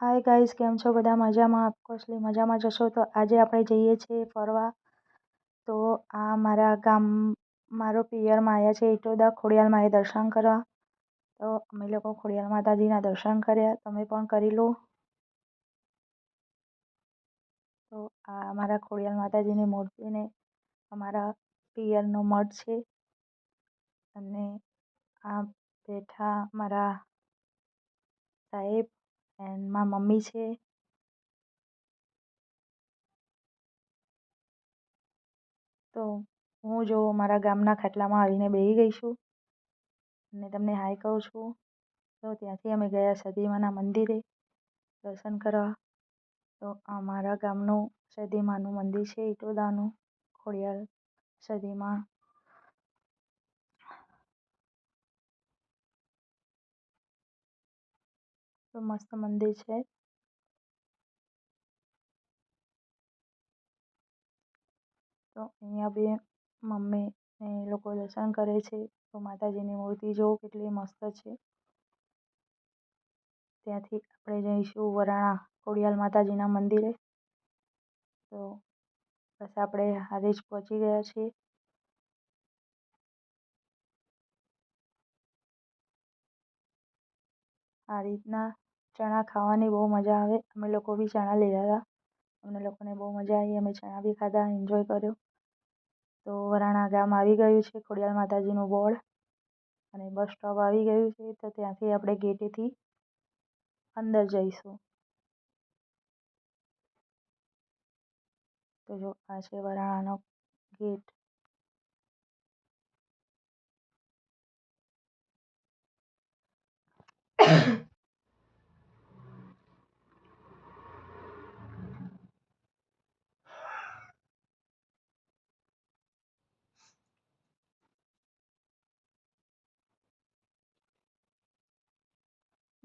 Hi guys કેમ છો બધા? મજામાં? ઓફકોર્સલી મજામાં જશો તો આજે આપણે જઈએ છીએ ફરવા. તો આ મારા ગામ, મારો પિયરમાં આવ્યા છે ઇટોદા ખોડિયાર માએ દર્શન કરવા. તો અમે લોકો ખોડિયાર માતાજીના દર્શન કર્યા. તમે પણ કરી લો. તો આ અમારા ખોડિયાર માતાજીની મૂર્તિને અમારા પિયરનો મઠ છે. અને આ બેઠા મારા સાહેબ એન્ડ મારા મમ્મી છે તો હું જો મારા ગામના ખાટલામાં આવીને બેસી ગઈ છું અને તમને હાય કહું છું, તો ત્યાંથી અમે ગયા સદીમાના મંદિરે દર્શન કરવા. તો આ મારા ગામનું સદીમાનું મંદિર છે ઇટોદાનું ખોડિયાર સદીમાં મસ્ત મંદિર છે. તો અહીંયા બી મમ્મી ને એ લોકો દર્શન કરે છે. તો માતાજીની મૂર્તિ જોવો કેટલી મસ્ત છે. ત્યાંથી આપણે જઈશું વરાણા ખોડિયાર માતાજીના મંદિરે. તો બસ આપણે હારે જ પહોંચી ગયા છીએ. આ રીતના ચણા ખાવાની બહુ મજા આવે. અમે લોકો બી ચણા લીધા હતા. અમને લોકોને બહુ મજા આવી. અમે ચણા બી ખાધા એન્જોય કર્યો. તો વરાણા ગામ આવી ગયું છે ખોડિયાર માતાજીનું બોર્ડ. અને બસ સ્ટોપ આવી ગયું છે, તો ત્યાંથી આપણે ગેટેથી અંદર જઈશું. તો જો, આ છે વરાણાનો ગેટ.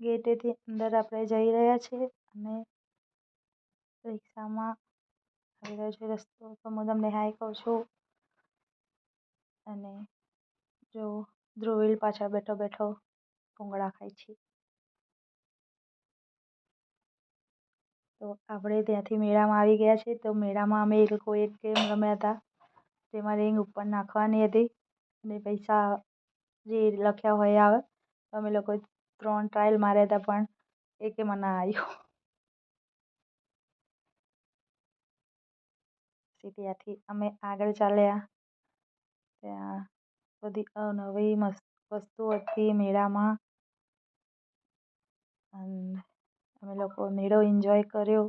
ગેટેથી અંદર આપણે જઈ રહ્યા છીએ અને રિક્ષામાં આવી રહ્યો છે રસ્તો. તો હું તમને હાય કહું છું. અને જો ધ્રુવીલ પાછળ બેઠો બેઠો ભૂંગળા ખાય છે. તો આપણે ત્યાંથી મેળામાં આવી ગયા છીએ. તો મેળામાં અમે એ લોકો એક ગેમ રમ્યા હતા. તેમાં રિંગ ઉપર નાખવાની હતી. અને પૈસા જે લખ્યા હોય આવે. અમે લોકો ત્રણ ટ્રાયલ માર્યા હતા પણ એકેમાં ના આવ્યું પછી ત્યાંથી અમે આગળ ચાલ્યા. ત્યાં બધી અવનવી મસ્ત વસ્તુ હતી મેળામાં. અને અમે લોકો મેળો એન્જોય કર્યો.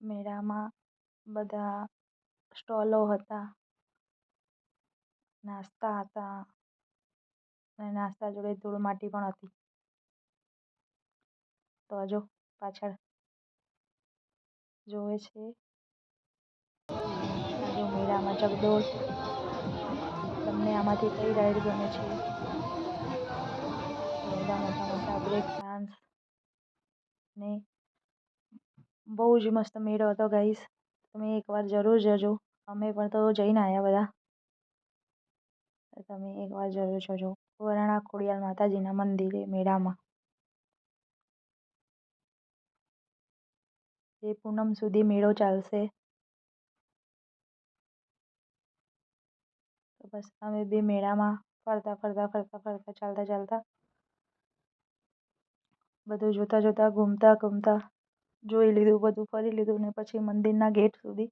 મેળામાં બધા સ્ટોલો હતા, નાસ્તા હતા અને નાસ્તા જોડે ધૂળમાટી પણ હતી. તો જો પાછળ જોવે છે. મેળામાં ચકડોળ તમને આમાંથી કઈ રાઈડ ગમે છે? બધા મોટા મોટા બ્રેક ડાન્સ ને બહુ જ મસ્ત મેળો હતો ગાઈસ તમે એકવાર જરૂર જજો. અમે પણ તો જઈને આવ્યા બધા. તમે એકવાર જરૂર જજો. વરાણા ખોડિયાર માતાજીના મંદિરે, મેળામાં. એ પૂનમ સુધી મેળો ચાલશે. તો બસ અમે બે મેળામાં ફરતા ફરતા ફરતા ફરતા, ચાલતા ચાલતા, બધું જોતા જોતા, ઘૂમતા ઘૂમતા જોઈ લીધું, બધું ફરી લીધું ને પછી મંદિરના ગેટ સુધી.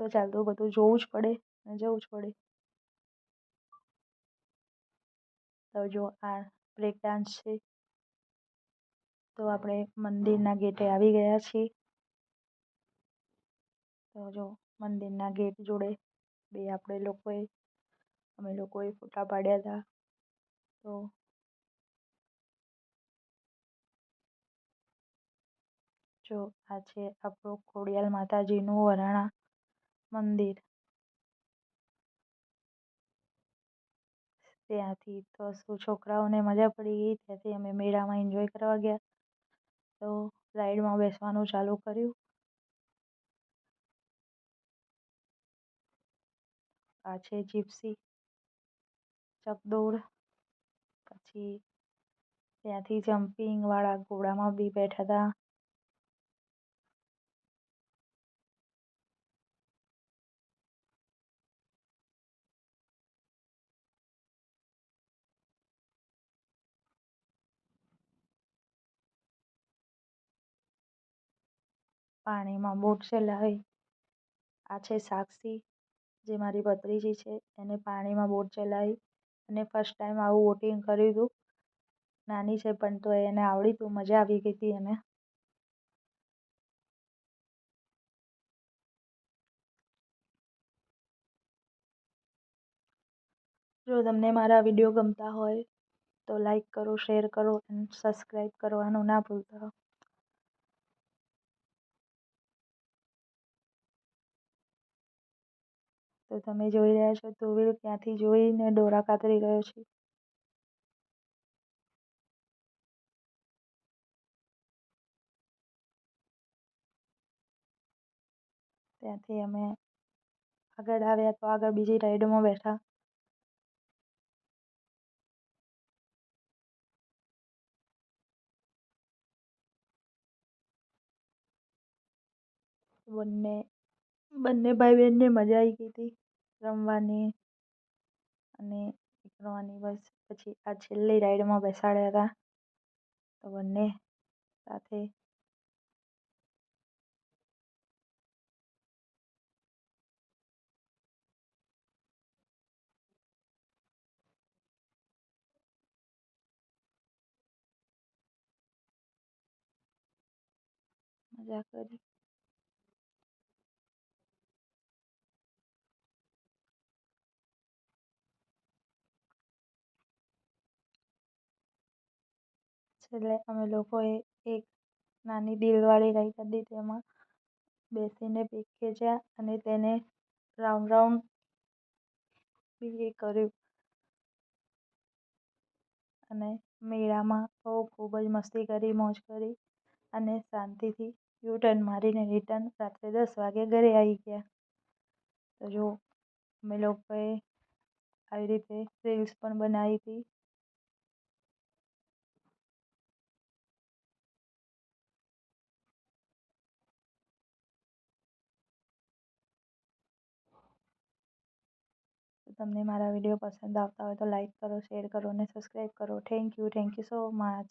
તો ચાલતું બધું જોવું જ પડે ને જવું જ પડે. તો જો આ બ્રેક ડાન્સ છે. તો આપણે મંદિરના ગેટે આવી ગયા છીએ. તો જો મંદિરના ગેટ જોડે બે આપણે લોકોએ, અમે લોકોએ ફોટા પાડ્યા હતા. તો જો આ છે આપણું ખોડિયાર માતાજીનું વરાણા મંદિર. ત્યાંથી તો શું છોકરાઓને મજા પડી ગઈ? ત્યાંથી અમે મેળામાં એન્જોય કરવા ગયા. તો રાઈડમાં બેસવાનું ચાલુ કર્યું. આ છે જીપ્સી ચકદોડ, પછી ત્યાંથી જમ્પિંગવાળા ઘોડામાં બી બેઠા હતા. પાણીમાં બોટ ચલાવી આ છે સાક્ષી, જે મારી ભત્રીજી છે. એને પાણીમાં બોટ ચલાવી અને ફર્સ્ટ ટાઈમ આવું બોટિંગ કર્યું હતું નાની છે પણ તો એને આવડી હતું મજા આવી ગઈ હતી એને. જો તમને મારા વીડિયો ગમતા હોય તો લાઈક કરો શેર કરો અને સબસ્ક્રાઈબ કરવાનું ના ભૂલતા. તો તમે જોઈ રહ્યા છો તુવેલ ત્યાંથી જોઈને દોરા કાતરી રહ્યો છે? ત્યાંથી અમે આગળ આવ્યા તો આગળ બીજી રાઈડમાં બેઠા. બંને બંને ભાઈ બહેનને મજા આવી ગઈ હતી. રમવાની અને નીકળવાની બસ. પછી આ છેલ્લી રાઈડમાં બેસાડ્યા હતા. તો બંને સાથે મજા કરી. છેલ્લે અમે લોકોએ એક નાની દિલવાળી રાઈડ હતી તેમાં બેસીને પીક ખેંચ્યા અને તેને રાઉન્ડ રાઉન્ડ બી એ કર્યું. અને મેળામાં બહુ ખૂબ જ મસ્તી કરી, મોજ કરી અને શાંતિથી યુ ટર્ન મારીને રિટર્ન રાત્રે દસ વાગે ઘરે આવી ગયા. તો જો, અમે લોકોએ આવી રીતે રીલ્સ પણ બનાવી હતી. તમને મારા વીડિયો પસંદ આવતા હોય તો લાઇક કરો શેર કરો અને સબસ્ક્રાઈબ કરો. Thank you thank you so much